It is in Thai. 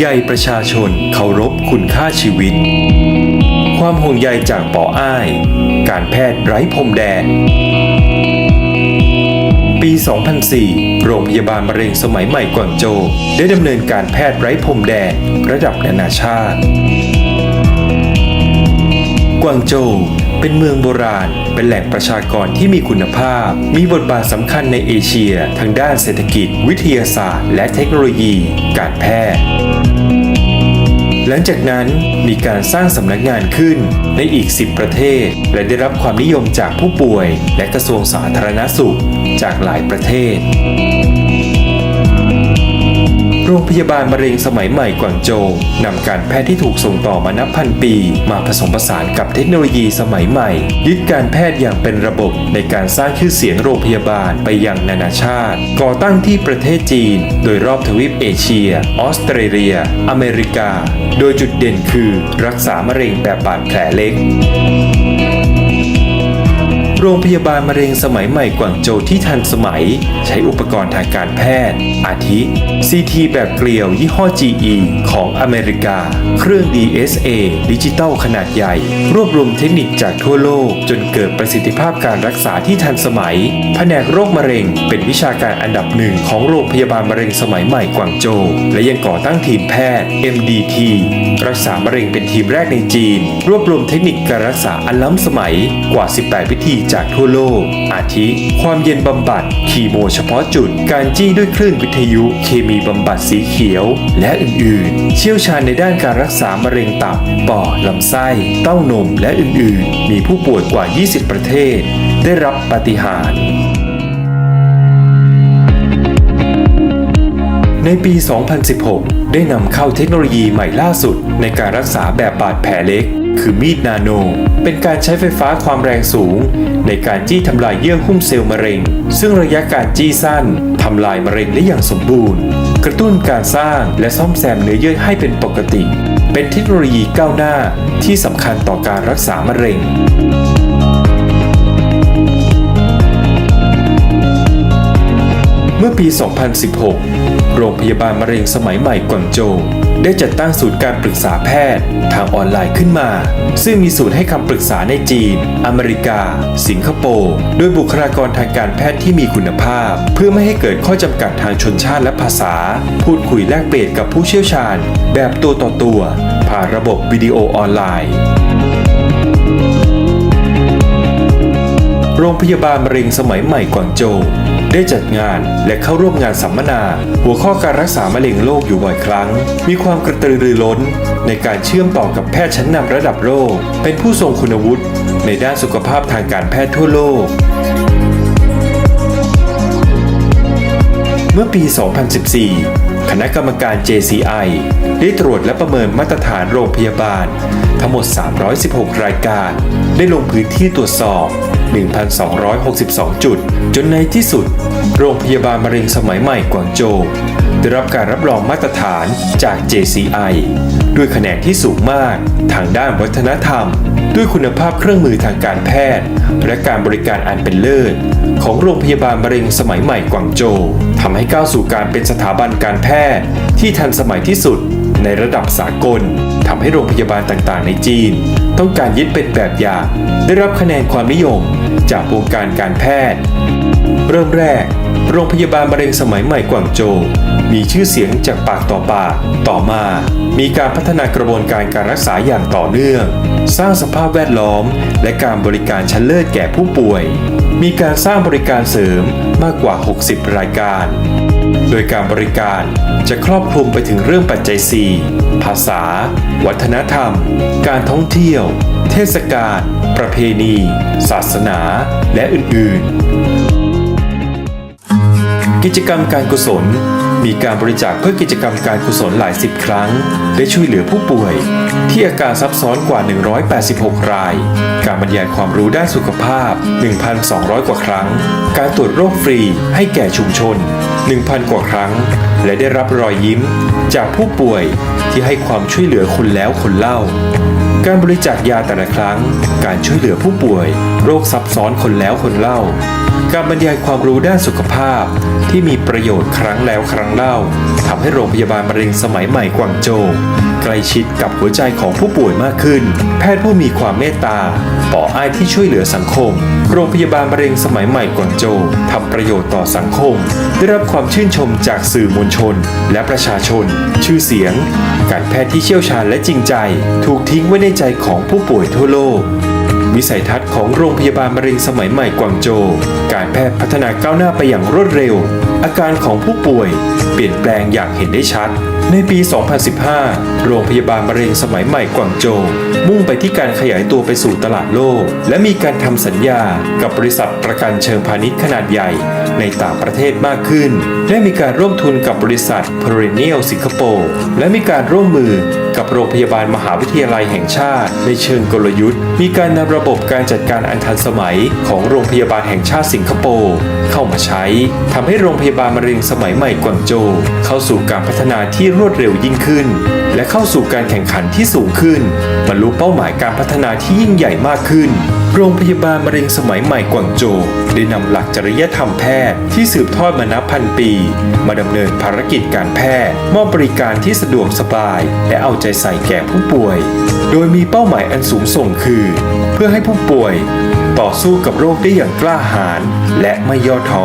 ใยประชาชนเคารพคุณค่าชีวิต ความห่วงใยจากปออ้าย การแพทย์ไร้พรมแดน ปี 2004 โรงพยาบาลมะเร็งสมัยใหม่กวางโจวได้ดำเนินการแพทย์ไร้พรมแดนระดับนานาชาติ กวางโจว เป็นเมืองโบราณ เป็นแหล่งประชากรที่มีคุณภาพ มีบทบาทสำคัญในเอเชีย ทางด้านเศรษฐกิจ วิทยาศาสตร์ และเทคโนโลยี การแพทย์หลังจากนั้นมีการสร้างสำนักงานขึ้นในอีก 10 ประเทศ และได้รับความนิยมจากผู้ป่วย และกระทรวงสาธารณสุขจากหลายประเทศ โรงพยาบาลมะเร็งสมัยใหม่กวางโจวนำการแพทย์ที่ถูกส่งต่อมานับพันปี มาผสมผสานกับเทคโนโลยีสมัยใหม่ ยึดการแพทย์อย่างเป็นระบบในการสร้างชื่อเสียงโรงพยาบาลไปยังนานาชาติ ก่อตั้งที่ประเทศจีน โดยรอบทวีปเอเชีย ออสเตรเลีย อเมริกา โดยจุดเด่นคือรักษามะเร็งแบบบาดแผลเล็ก โรงพยาบาลมะเร็งสมัยใหม่กวางโจวที่ทันสมัย ใช้อุปกรณ์ทางการแพทย์ อาทิ CT แบบเกลียวยี่ห้อ GE ของอเมริกา เครื่อง DSA ดิจิตอลขนาดใหญ่ รวบรวมเทคนิคจากทั่วโลก จนเกิดประสิทธิภาพการรักษาที่ทันสมัย แผนกโรคมะเร็ง เป็นวิชาการอันดับหนึ่งของโรงพยาบาลมะเร็งสมัยใหม่กวางโจวและยังก่อตั้งทีมแพทย์ MDT รักษามะเร็งเป็นทีมแรกในจีน รวบรวมเทคนิคการรักษาอันล้ำสมัยกว่า 18 วิธีจากทั่วโลก อาทิ ความเย็นบำบัดคีโมเฉพาะจุด การจี้ด้วยคลื่นวิทยุเคมีบำบัดสีเขียว และอื่นๆ เชี่ยวชาญในด้านการรักษามะเร็งตับ ปอดลำไส้ เต้านมและอื่นๆ มีผู้ป่วยกว่า 20 ประเทศ ได้รับปฏิหารในปี 2016 ได้นำเข้าเทคโนโลยีใหม่ล่าสุดในการรักษาแบบบาดแผลเล็ก คือมีดนาโน เป็นการใช้ไฟฟ้าความแรงสูง ในการจี้ทำลายเยื่อหุ้มเซลล์มะเร็ง ซึ่งระยะการจี้สั้นทำลายมะเร็งได้อย่างสมบูรณ์ กระตุ้นการสร้างและซ่อมแซมเนื้อเยื่อให้เป็นปกติ เป็นเทคโนโลยีก้าวหน้าที่สำคัญต่อการรักษามะเร็งเมื่อปี 2016 โรงพยาบาลมะเร็งสมัยใหม่กวางโจว ได้จัดตั้งศูนย์การปรึกษาแพทย์ ทางออนไลน์ขึ้นมา ซึ่งมีศูนย์ให้คำปรึกษาในจีน อเมริกา สิงคโปร์โดยบุคลากรทางการแพทย์ที่มีคุณภาพ เพื่อไม่ให้เกิดข้อจำกัดทางชนชาติและภาษา พูดคุยแลกเปลี่ยนกับผู้เชี่ยวชาญ แบบตัวต่อตัว ผ่านระบบวิดีโอออนไลน์โรงพยาบาลมะเร็งสมัยใหม่กวางโจว ได้จัดงานและเข้าร่วมงานสัมมนา หัวข้อการรักษามะเร็งโลกอยู่บ่อยครั้ง มีความกระตือรือร้น ในการเชื่อมต่อกับแพทย์ชั้นนำระดับโลก เป็นผู้ทรงคุณวุฒิในด้านสุขภาพทางการแพทย์ทั่วโลกเมื่อปี 2014 คณะกรรมการ JCI ได้ตรวจและประเมินมาตรฐานโรงพยาบาล ทั้งหมด 316 รายการ ได้ลงพื้นที่ตรวจสอบ 1,262 จุด จนในที่สุด โรงพยาบาลมะเร็งสมัยใหม่กวางโจวได้รับการรับรองมาตรฐานจาก JCI ด้วยคะแนนที่สูงมากทางด้านวัฒนธรรม ด้วยคุณภาพเครื่องมือทางการแพทย์ และการบริการอันเป็นเลิศ ของโรงพยาบาลมะเร็งสมัยใหม่กวางโจวทำให้ก้าวสู่การเป็นสถาบันการแพทย์ที่ทันสมัยที่สุด ในระดับสากลทำให้โรงพยาบาลต่างๆ ในจีน ต้องการยึดเป็นแบบอย่างได้รับคะแนนความนิยมจากวงการการแพทย์ เริ่มแรก โรงพยาบาลมะเร็งสมัยใหม่กวางโจวมีชื่อเสียงจากปากต่อปาก ต่อมา มีการพัฒนากระบวนการการรักษาอย่างต่อเนื่อง สร้างสภาพแวดล้อม และการบริการชั้นเลิศแก่ผู้ป่วย มีการสร้างบริการเสริมมากกว่า 60 รายการ โดยการบริการจะครอบคลุมไปถึงเรื่องปัจจัย 4 ภาษา วัฒนธรรม การท่องเที่ยว เทศกาล ประเพณี ศาสนา และอื่น ๆ กิจกรรมการกุศล มีการบริจาคเพื่อกิจกรรมการกุศลหลายสิบครั้ง ได้ช่วยเหลือผู้ป่วย ที่อาการซับซ้อนกว่า 186 ราย การบรรยายความรู้ด้านสุขภาพ 1,200 กว่าครั้ง การตรวจโรคฟรีให้แก่ชุมชน 1,000 กว่าครั้ง และได้รับรอยยิ้ม จากผู้ป่วยที่ให้ความช่วยเหลือคนแล้วคนเล่าการบริจาคยาแต่ละครั้ง การช่วยเหลือผู้ป่วย โรคซับซ้อนคนแล้วคนเล่า การบรรยายความรู้ด้านสุขภาพที่มีประโยชน์ครั้งแล้วครั้งเล่าทำให้โรงพยาบาลมะเร็งสมัยใหม่กวางโจวใกล้ชิดกับหัวใจของผู้ป่วยมากขึ้น แพทย์ผู้มีความเมตตาปออ้ายที่ช่วยเหลือสังคม โรงพยาบาลมะเร็งสมัยใหม่กวางโจวทำประโยชน์ต่อสังคม ได้รับความชื่นชมจากสื่อมวลชน และประชาชน ชื่อเสียง การแพทย์ที่เชี่ยวชาญและจริงใจ ถูกทิ้งไว้ในใจของผู้ป่วยทั่วโลก วิสัยทัศน์ของโรงพยาบาลมะเร็งสมัยใหม่กวางโจวการแพทย์พัฒนาก้าวหน้าไปอย่างรวดเร็วอาการของผู้ป่วยเปลี่ยนแปลงอย่างเห็นได้ชัด ในปี 2015 โรงพยาบาลมะเร็งสมัยใหม่กวางโจวมุ่งไปที่การขยายตัวไปสู่ตลาดโลก และมีการทำสัญญากับบริษัทประกันเชิงพาณิชย์ขนาดใหญ่ในต่างประเทศมากขึ้นและมีการร่วมทุนกับบริษัท Perennial สิงคโปร์และมีการร่วมมือกับโรงพยาบาลมหาวิทยาลัยแห่งชาติ ในเชิงกลยุทธ์ มีการนำระบบการจัดการอันทันสมัยของโรงพยาบาลแห่งชาติสิงคโปร์เข้ามาใช้ทำให้โรงพยาบาลมะเร็งสมัยใหม่กวางโจวเข้าสู่การพัฒนาที่รวดเร็วยิ่งขึ้น และเข้าสู่การแข่งขันที่สูงขึ้นบรรลุเป้าหมายการพัฒนาที่ยิ่งใหญ่มากขึ้น โรงพยาบาลมะเร็งสมัยใหม่กวางโจวได้นำหลักจริยธรรมแพทย์ที่สืบทอดมานับพันปี มาดำเนินภารกิจการแพทย์ มอบบริการที่สะดวกสบาย และเอาใจใส่แก่ผู้ป่วย โดยมีเป้าหมายอันสูงส่งคือ เพื่อให้ผู้ป่วย ต่อสู้กับโรคได้อย่างกล้าหาญและไม่ย่อท้อ